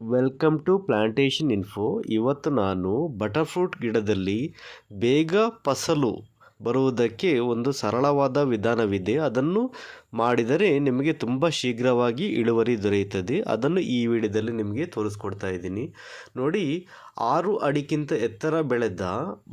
Welcome to plantation info ಇವತ್ತು ನಾನು butter fruit ಗಿಡದಲ್ಲಿ ಬೇಗ ಫಸಲು ಬರುವುದಕ್ಕೆ ಒಂದು ಸರಳವಾದ ವಿಧಾನವಿದೆ. ಅದನ್ನು ಮಾಡಿದರೆ ನಿಮಗೆ ತುಂಬ ಶೀಘ್ರವಾಗಿ ಇಳುವರಿ ದೊರೆಯುತ್ತದೆ. ಅದನ್ನು ಈ ವಿಡಿಯೋದಲ್ಲಿ ನಿಮಗೆ ತೋರಿಸ್ಕೊಡ್ತಾ ಇದ್ದೀನಿ. ನೋಡಿ, ಆರು ಅಡಿಗಿಂತ ಎತ್ತರ ಬೆಳೆದ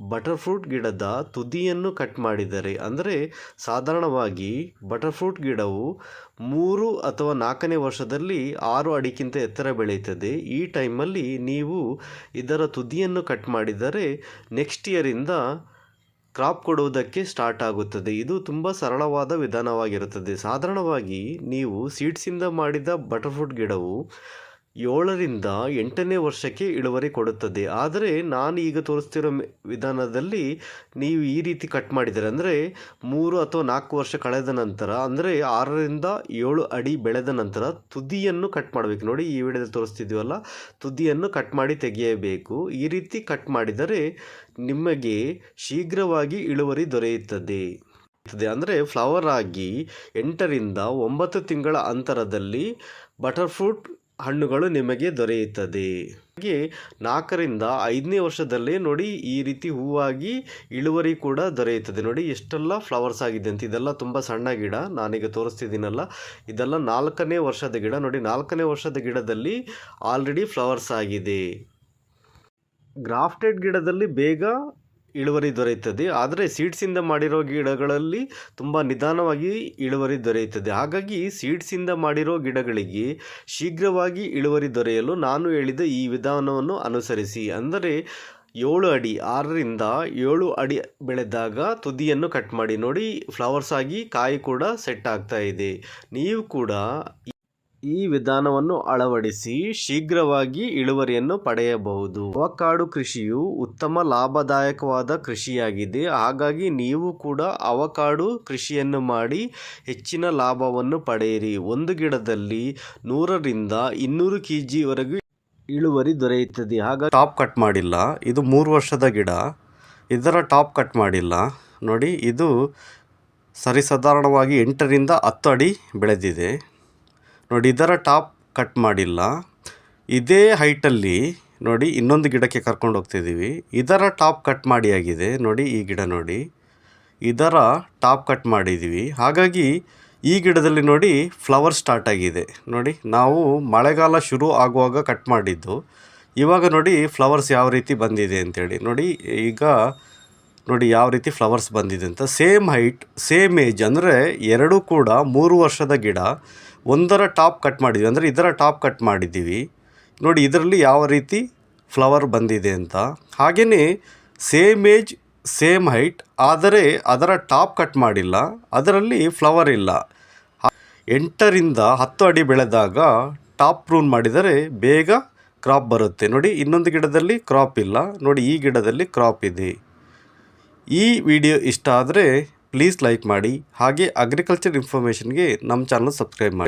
ಬಟರ್ಫ್ರೂಟ್ ಗಿಡದ ತುದಿಯನ್ನು ಕಟ್ ಮಾಡಿದರೆ, ಅಂದರೆ ಸಾಧಾರಣವಾಗಿ ಬಟರ್ಫ್ರೂಟ್ ಗಿಡವು ಮೂರು ಅಥವಾ ನಾಲ್ಕನೇ ವರ್ಷದಲ್ಲಿ ಆರು ಅಡಿಗಿಂತ ಎತ್ತರ ಬೆಳೆಯುತ್ತದೆ. ಈ ಟೈಮಲ್ಲಿ ನೀವು ಇದರ ತುದಿಯನ್ನು ಕಟ್ ಮಾಡಿದರೆ ನೆಕ್ಸ್ಟ್ ಇಯರಿಂದ ಕ್ರಾಪ್ ಕೊಡುವುದಕ್ಕೆ ಸ್ಟಾರ್ಟ್ ಆಗುತ್ತದೆ. ಇದು ತುಂಬ ಸರಳವಾದ ವಿಧಾನವಾಗಿರುತ್ತದೆ. ಸಾಧಾರಣವಾಗಿ ನೀವು ಸೀಡ್ಸಿಂದ ಮಾಡಿದ ಬಟರ್ಫ್ರೂಟ್ ಗಿಡವು ಏಳರಿಂದ ಎಂಟನೇ ವರ್ಷಕ್ಕೆ ಇಳುವರಿ ಕೊಡುತ್ತದೆ. ಆದರೆ ನಾನು ಈಗ ತೋರಿಸ್ತಿರೋ ವಿಧಾನದಲ್ಲಿ ನೀವು ಈ ರೀತಿ ಕಟ್ ಮಾಡಿದರೆ, ಅಂದರೆ ಮೂರು ಅಥವಾ ನಾಲ್ಕು ವರ್ಷ ಕಳೆದ ನಂತರ, ಅಂದರೆ ಆರರಿಂದ ಏಳು ಅಡಿ ಬೆಳೆದ ನಂತರ ತುದಿಯನ್ನು ಕಟ್ ಮಾಡಬೇಕು. ನೋಡಿ, ಈ ವಿಡಿಯೋದಲ್ಲಿ ತೋರಿಸ್ತಿದ್ದೀವಲ್ಲ, ತುದಿಯನ್ನು ಕಟ್ ಮಾಡಿ ತೆಗೆಯಬೇಕು. ಈ ರೀತಿ ಕಟ್ ಮಾಡಿದರೆ ನಿಮಗೆ ಶೀಘ್ರವಾಗಿ ಇಳುವರಿ ದೊರೆಯುತ್ತದೆ. ಅಂದರೆ ಫ್ಲವರ್ ಆಗಿ ಎಂಟರಿಂದ ಒಂಬತ್ತು ತಿಂಗಳ ಅಂತರದಲ್ಲಿ ಬಟರ್ ಫ್ರೂಟ್ ಹಣ್ಣುಗಳು ನಿಮಗೆ ದೊರೆಯುತ್ತದೆ. ಹಾಗೆ ನಾಲ್ಕರಿಂದ ಐದನೇ ವರ್ಷದಲ್ಲೇ ನೋಡಿ ಈ ರೀತಿ ಹೂವಾಗಿ ಇಳುವರಿ ಕೂಡ ದೊರೆಯುತ್ತದೆ. ನೋಡಿ ಎಷ್ಟೆಲ್ಲ ಫ್ಲವರ್ಸ್ ಆಗಿದೆ ಅಂತ. ಇದೆಲ್ಲ ತುಂಬ ಸಣ್ಣ ಗಿಡ. ನಾನೀಗ ತೋರಿಸ್ತಿದ್ದೀನಲ್ಲ. ಇದೆಲ್ಲ ನಾಲ್ಕನೇ ವರ್ಷದ ಗಿಡ. ನೋಡಿ ನಾಲ್ಕನೇ ವರ್ಷದ ಗಿಡದಲ್ಲಿ ಆಲ್ರೆಡಿ ಫ್ಲವರ್ಸ್ ಆಗಿದೆ. ಗ್ರಾಫ್ಟೆಡ್ ಗಿಡದಲ್ಲಿ ಬೇಗ ಇಳುವರಿ ದೊರೆಯುತ್ತದೆ. ಆದರೆ ಸೀಡ್ಸಿಂದ ಮಾಡಿರೋ ಗಿಡಗಳಲ್ಲಿ ತುಂಬ ನಿಧಾನವಾಗಿ ಇಳುವರಿ ದೊರೆಯುತ್ತದೆ. ಹಾಗಾಗಿ ಸೀಡ್ಸಿಂದ ಮಾಡಿರೋ ಗಿಡಗಳಿಗೆ ಶೀಘ್ರವಾಗಿ ಇಳುವರಿ ದೊರೆಯಲು ನಾನು ಹೇಳಿದ ಈ ವಿಧಾನವನ್ನು ಅನುಸರಿಸಿ. ಅಂದರೆ ಏಳು ಅಡಿ, ಆರರಿಂದ ಏಳು ಅಡಿ ಬೆಳೆದಾಗ ತುದಿಯನ್ನು ಕಟ್ ಮಾಡಿ ನೋಡಿ ಫ್ಲವರ್ಸ್ ಆಗಿ ಕಾಯಿ ಕೂಡ ಸೆಟ್ ಆಗ್ತಾ ಇದೆ. ನೀವು ಕೂಡ ಈ ವಿಧಾನವನ್ನು ಅಳವಡಿಸಿ ಶೀಘ್ರವಾಗಿ ಇಳುವರಿಯನ್ನು ಪಡೆಯಬಹುದು. ಅವಕಾಡು ಕೃಷಿಯು ಉತ್ತಮ ಲಾಭದಾಯಕವಾದ ಕೃಷಿಯಾಗಿದೆ. ಹಾಗಾಗಿ ನೀವು ಕೂಡ ಅವಕಾಡು ಕೃಷಿಯನ್ನು ಮಾಡಿ ಹೆಚ್ಚಿನ ಲಾಭವನ್ನು ಪಡೆಯಿರಿ. ಒಂದು ಗಿಡದಲ್ಲಿ ನೂರರಿಂದ ಇನ್ನೂರು ಕೆ ಜಿವರೆಗೂ ಇಳುವರಿ ದೊರೆಯುತ್ತದೆ. ಆಗ ಟಾಪ್ ಕಟ್ ಮಾಡಿಲ್ಲ. ಇದು ಮೂರು ವರ್ಷದ ಗಿಡ. ಇದರ ಟಾಪ್ ಕಟ್ ಮಾಡಿಲ್ಲ. ನೋಡಿ, ಇದು ಸರಿಸಾಧಾರಣವಾಗಿ ಎಂಟರಿಂದ ಹತ್ತು ಅಡಿ ಬೆಳೆದಿದೆ. ನೋಡಿ, ಇದರ ಟಾಪ್ ಕಟ್ ಮಾಡಿಲ್ಲ. ಇದೇ ಹೈಟಲ್ಲಿ ನೋಡಿ, ಇನ್ನೊಂದು ಗಿಡಕ್ಕೆ ಕರ್ಕೊಂಡು ಹೋಗ್ತಿದ್ದೀವಿ. ಇದರ ಟಾಪ್ ಕಟ್ ಮಾಡಿ ಆಗಿದೆ. ನೋಡಿ, ಈ ಗಿಡ ನೋಡಿ. ಇದರ ಟಾಪ್ ಕಟ್ ಮಾಡಿದ್ದೀವಿ. ಹಾಗಾಗಿ ಈ ಗಿಡದಲ್ಲಿ ನೋಡಿ, ಫ್ಲವರ್ ಸ್ಟಾರ್ಟ್ ಆಗಿದೆ. ನೋಡಿ, ನಾವು ಮಳೆಗಾಲ ಶುರು ಆಗುವಾಗ ಕಟ್ ಮಾಡಿದ್ದು. ಇವಾಗ ನೋಡಿ, ಫ್ಲವರ್ಸ್ ಯಾವ ರೀತಿ ಬಂದಿದೆ ಅಂತೇಳಿ ನೋಡಿ, ಈಗ ನೋಡಿ, ಯಾವ ರೀತಿ ಫ್ಲವರ್ಸ್ ಬಂದಿದೆ ಅಂತ. ಸೇಮ್ ಹೈಟ್, ಸೇಮ್ ಏಜ್ ಅಂದರೆ ಎರಡೂ ಕೂಡ ಮೂರು ವರ್ಷದ ಗಿಡ, ಒಂದರ ಟಾಪ್ ಕಟ್ ಮಾಡಿದ್ವಿ. ಅಂದರೆ ಇದರ ಟಾಪ್ ಕಟ್ ಮಾಡಿದ್ದೀವಿ. ನೋಡಿ, ಇದರಲ್ಲಿ ಯಾವ ರೀತಿ ಫ್ಲವರ್ ಬಂದಿದೆ ಅಂತ. ಹಾಗೆಯೇ ಸೇಮ್ ಏಜ್, ಸೇಮ್ ಹೈಟ್, ಆದರೆ ಅದರ ಟಾಪ್ ಕಟ್ ಮಾಡಿಲ್ಲ. ಅದರಲ್ಲಿ ಫ್ಲವರ್ ಇಲ್ಲ. ಎಂಟರಿಂದ ಹತ್ತು ಅಡಿ ಬೆಳೆದಾಗ ಟಾಪ್ ಪ್ರೂನ್ ಮಾಡಿದರೆ ಬೇಗ ಕ್ರಾಪ್ ಬರುತ್ತೆ. ನೋಡಿ, ಇನ್ನೊಂದು ಗಿಡದಲ್ಲಿ ಕ್ರಾಪ್ ಇಲ್ಲ. ನೋಡಿ, ಈ ಗಿಡದಲ್ಲಿ ಕ್ರಾಪ್ ಇದೆ. ಈ ವಿಡಿಯೋ ಇಷ್ಟ ಆದರೆ ಪ್ಲೀಸ್ ಲೈಕ್ ಮಾಡಿ ಹಾಗೆ ಅಗ್ರಿಕಲ್ಚರ್ ಇನ್ಫಾರ್ಮೇಷನ್ಗೆ ನಮ್ಮ ಚಾನಲ್ ಸಬ್ಸ್ಕ್ರೈಬ್ ಮಾಡಿ.